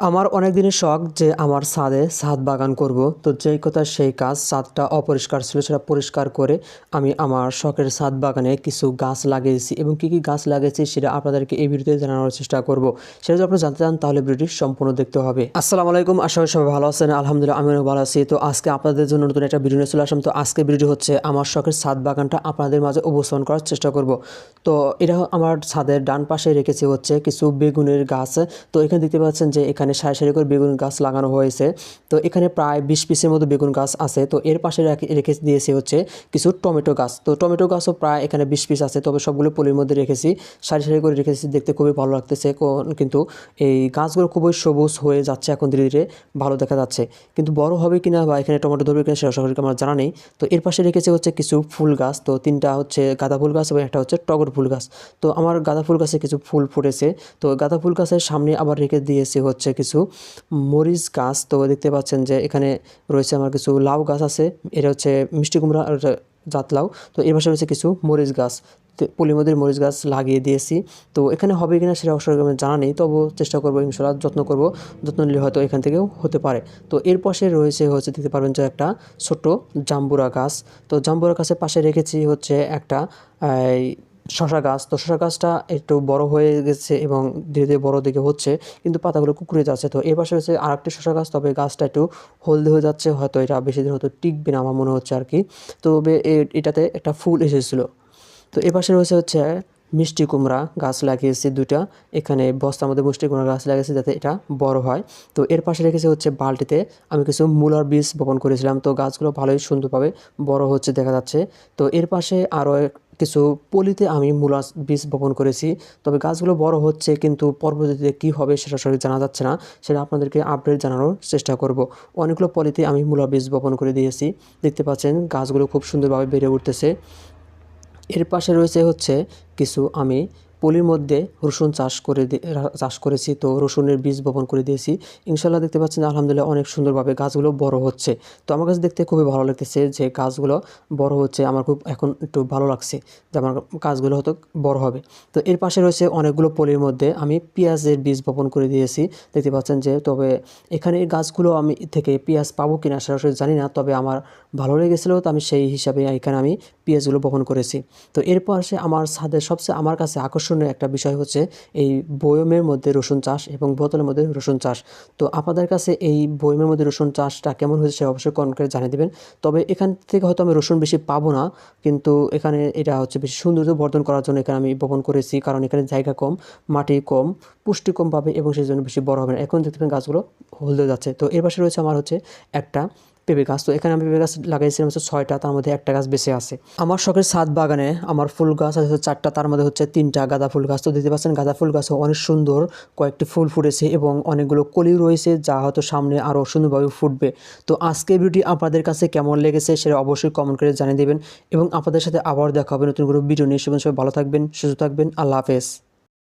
আমার অনেক দিনের শখ যে আমার ছাদে ছাদ বাগান করব। তো যেই কথা সেই কাজ ছাদটা অপরিষ্কার ছিল সেটা পরিষ্কার করে আমি আমার শখের ছাদ বাগানে কিছু গাছ লাগিয়েছি এবং কী কী গাছ লাগিয়েছি সেটা আপনাদেরকে এই ভিডিওতে জানানোর চেষ্টা করব। সেটা যদি আপনারা জানতে চান তাহলে ভিডিওটি সম্পূর্ণ দেখতে হবে। আসসালামু আলাইকুম, আশা করি সবাই ভালো আছেন। আলহামদুলিল্লাহ, আমিও ভালো আছি। তো আজকে আপনাদের জন্য নতুন একটা ভিডিও নিয়ে চলে আসলাম। তো আজকে ভিডিওটি হচ্ছে আমার শখের ছাদ বাগানটা আপনাদের মাঝে উপস্থাপন করার চেষ্টা করব। তো এটা আমার ছাদের ডান পাশে রেখেছি হচ্ছে কিছু বেগুনের গাছ। তো এখানে দেখতে পাচ্ছেন যে এখানে সারি সারি করে বেগুন গাছ লাগানো হয়েছে। তো এখানে প্রায় বিশ পিসের মতো বেগুন গাছ আছে। তো এর পাশে রাখি- দিয়েছে হচ্ছে কিছু টমেটো গাছ। তো টমেটো গাছও প্রায় এখানে বিশ পিস আছে। তবে সবগুলো পলির মধ্যে রেখেছি। সারি সারি করে রেখেছি। দেখতে খুবই ভালো লাগতেছে। কিন্তু এই গাছগুলো খুবই সবুজ হয়ে যাচ্ছে এখন ধীরে ধীরে ভালো দেখা যাচ্ছে। কিন্তু বড় হবে কিনা বা এখানে টমেটো ধরবে কিনা সেটা সরাসরি আমার জানা নেই। তো এর পাশে রেখেছে হচ্ছে কিছু ফুল গাছ। তো তিনটা হচ্ছে গাঁদা ফুল গাছ এবং একটা হচ্ছে টগর ফুল গাছ। তো আমার গাঁদা ফুল গাছে কিছু ফুল ফুটেছে। তো গাঁদা ফুল গাছের সামনে আবার রেখে দিয়েছে হচ্ছে কিছু মরিচ গাছ তো দেখতে পাচ্ছেন যে এখানে রয়েছে আমার কিছু লাউ গাছ আছে। এটা হচ্ছে মিষ্টি কুমড়া আর এটা জাতলাউ তো এর পাশে রয়েছে কিছু মরিচ গাছ। পলিমদের মরিচ গাছ লাগিয়ে দিয়েছি। তো এখানে হবে কিনা সেটা অবশ্যই আমার জানা নেই। তবু চেষ্টা করব ইনশাল্লাহ যত্ন করব। যত্ন নিলে হয়তো এখান থেকেও হতে পারে। তো এর পাশে রয়েছে হচ্ছে দেখতে পারবেন যে একটা ছোট জাম্বুরা গাছ। তো জাম্বুরা গাছের পাশে রেখেছি হচ্ছে একটা শশা গাছ, তো শশা গাছটা একটু বড় হয়ে গেছে এবং ধীরে ধীরে বড় দিকে হচ্ছে, কিন্তু পাতাগুলো কুকুরে যাচ্ছে। তো এর পাশে হচ্ছে আরেকটি শশা গাছ, তবে গাছটা একটু হলদে হয়ে যাচ্ছে, হয়তো এটা বেশি দিন হয়তো টিকবে না আমার মনে হচ্ছে আর কি। এ- এটাতে একটা ফুল এসেছিল। তো এ পাশে রয়েছে হচ্ছে মিষ্টি কুমড়া গাছ লাগিয়েছি দুটা এখানে বস্তার মধ্যে মিষ্টি কুমড়া গাছ লাগিয়েছি যাতে এটা বড় হয়। তো এর পাশে রেখেছি হচ্ছে বালতিতে আমি কিছু মূলার বীজ বপন করেছিলাম। তো গাছগুলো ভালোই সুন্দরভাবে বড় হচ্ছে দেখা যাচ্ছে। তো এর পাশে আরও কিছু পলিতে আমি মূলা বীজ বপন করেছি। তবে গাছগুলো বড় হচ্ছে, কিন্তু পরবর্তীতে কী হবে সেটা সঠিক জানা যাচ্ছে না, সেটা আপনাদেরকে আপডেট জানানোর চেষ্টা করব। অনেকগুলো পলিতে আমি মূলা বীজ বপন করে দিয়েছি। দেখতে পাচ্ছেন, গাছগুলো খুব সুন্দরভাবে বেড়ে উঠতেছে। এর পাশে রয়েছে হচ্ছে কিছু আমি পলির মধ্যে রসুন চাষ করে চাষ করেছি, তো রসুনের বীজ বপন করে দিয়েছি। ইনশাল্লাহ দেখতে পাচ্ছেন আলহামদুলিল্লাহ অনেক সুন্দরভাবে গাছগুলো বড় হচ্ছে। তো আমার কাছে দেখতে খুবই ভালো লাগতেছে যে গাছগুলো বড় হচ্ছে, আমার খুব এখন একটু ভালো লাগছে যে আমার গাছগুলো হয়তো বড় হবে। তো এর পাশে রয়েছে অনেকগুলো পলির মধ্যে আমি পেঁয়াজের বীজ বপন করে দিয়েছি। দেখতে পাচ্ছেন যে, তবে এখানে গাছগুলো আমি থেকে পেঁয়াজ পাবো কিনা সরাসরি জানি না, তবে আমার ভালো লেগেছিলো, তো আমি সেই হিসাবে এখানে আমি পেঁয়াজগুলো বপন করেছি। তো এর পাশে আমার ছাদের সবচেয়ে, আমার কাছে আকর্ষণীয় একটা বিষয় হচ্ছে এই বয়মের মধ্যে রসুন চাষ এবং বোতলের মধ্যে রসুন চাষ। তো আপনাদের কাছে এই বয়মের মধ্যে রসুন চাষটা কেমন হয়েছে সে অবশ্যই কমেন্ট করে জানিয়ে দেবেন। তবে এখান থেকে হয়তো আমি রসুন বেশি পাবো না, কিন্তু এখানে এটা হচ্ছে বেশি সৌন্দর্য বর্ধন করার জন্য এখানে আমি বপন করেছি, কারণ এখানে জায়গা কম, মাটি কম, পুষ্টি কম পাবে এবং সেই জন্য বেশি বড় হবে না। এখন দেখতে গাছগুলো হলদে যাচ্ছে। তো এর পাশে রয়েছে আমার হচ্ছে একটা পেঁপে গাছ। তো এখানে আমি পেঁপে গাছ লাগাইছিলাম হচ্ছে ছয়টা, তার মধ্যে একটা গাছ বেঁচে আছে। আমার শখের ছাদ বাগানে আমার ফুল গাছ আছে চারটা, তার মধ্যে হচ্ছে তিনটা গাঁদা ফুল গাছ। তো দেখতে পাচ্ছেন গাঁদা ফুল গাছও অনেক সুন্দর কয়েকটি ফুল ফুটেছে এবং অনেকগুলো কলি রয়েছে যা হয়তো সামনে আরও সুন্দরভাবে ফুটবে। তো আজকে ভিডিওটি আপনাদের কাছে কেমন লেগেছে সেটা অবশ্যই কমেন্ট করে জানিয়ে দেবেন এবং আপনাদের সাথে আবার দেখা হবে নতুন কোনো ভিডিও নিয়ে। সবাই ভালো থাকবেন, সুস্থ থাকবেন, আল্লাহ হাফেজ।